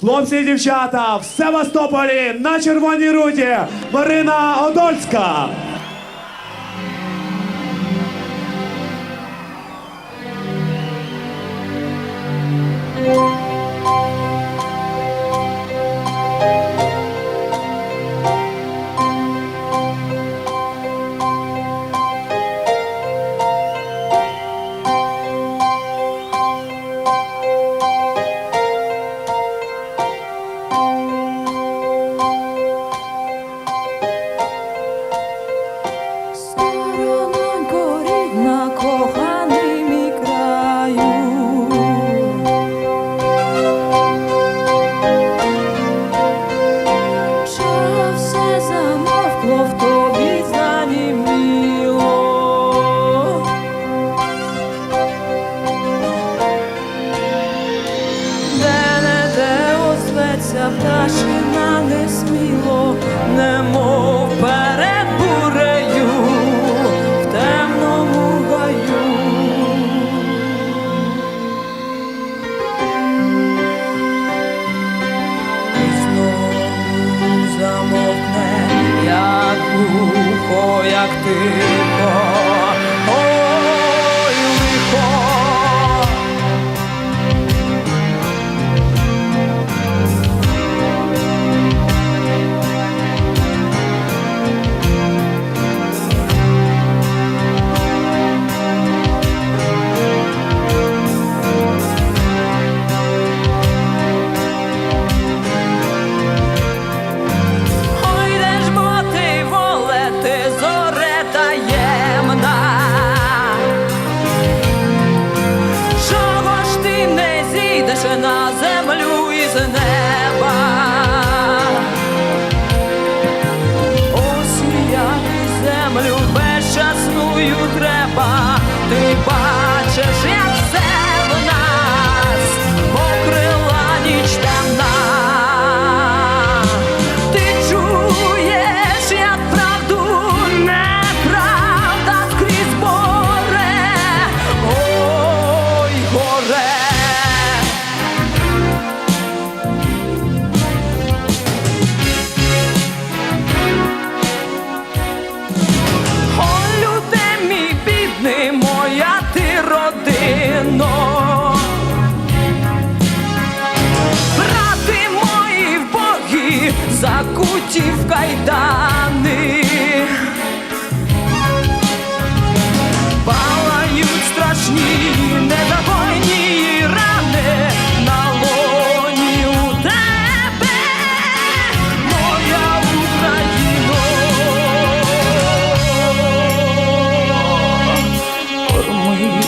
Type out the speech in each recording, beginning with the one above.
Хлопці і дівчата в Севастополі на червоній руті Марина Одольська. Пташина несміло, немов перед бурею в темному гаю. І знову замовкне, як глухо, як тихо. tem bar. Закуті в кайдани. Палають страшні недогойні рани на лоні у тебе, моя Україно. Корми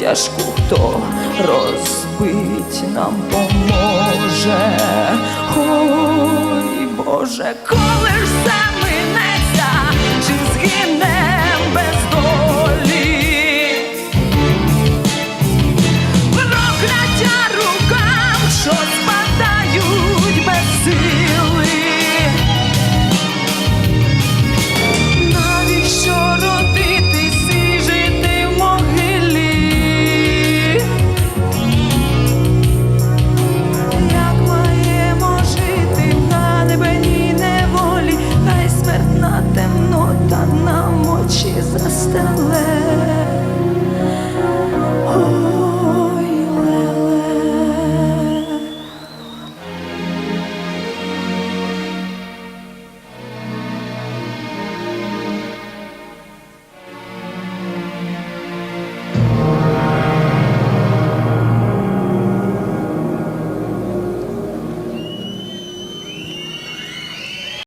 тяжку, хто розбить нам поможе. Ой, Боже, коли ж заминеться, чи згине без долі, прокляття рукам, що спадають без сил.